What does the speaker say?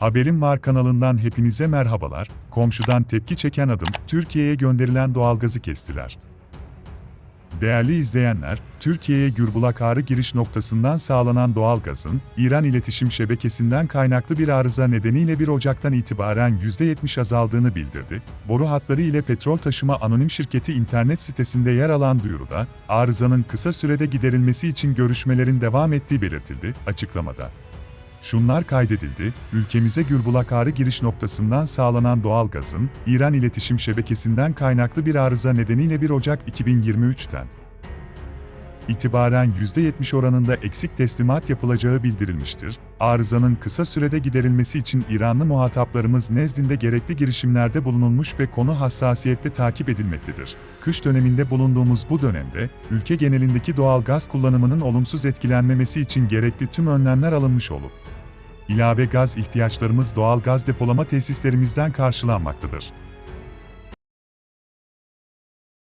Haberim Var kanalından hepinize merhabalar. Komşudan tepki çeken adım, Türkiye'ye gönderilen doğalgazı kestiler. Değerli izleyenler, Türkiye'ye Gürbulak Ağrı giriş noktasından sağlanan doğalgazın, İran iletişim şebekesinden kaynaklı bir arıza nedeniyle 1 Ocak'tan itibaren %70 azaldığını bildirdi. Boru hatları ile petrol taşıma anonim şirketi internet sitesinde yer alan duyuruda, arızanın kısa sürede giderilmesi için görüşmelerin devam ettiği belirtildi, açıklamada. Şunlar kaydedildi, ülkemize Gürbulak Ağrı giriş noktasından sağlanan doğalgazın, İran iletişim şebekesinden kaynaklı bir arıza nedeniyle 1 Ocak 2023'ten itibaren %70 oranında eksik teslimat yapılacağı bildirilmiştir. Arızanın kısa sürede giderilmesi için İranlı muhataplarımız nezdinde gerekli girişimlerde bulunulmuş ve konu hassasiyetle takip edilmektedir. Kış döneminde bulunduğumuz bu dönemde, ülke genelindeki doğal gaz kullanımının olumsuz etkilenmemesi için gerekli tüm önlemler alınmış olup, ilave gaz ihtiyaçlarımız doğal gaz depolama tesislerimizden karşılanmaktadır.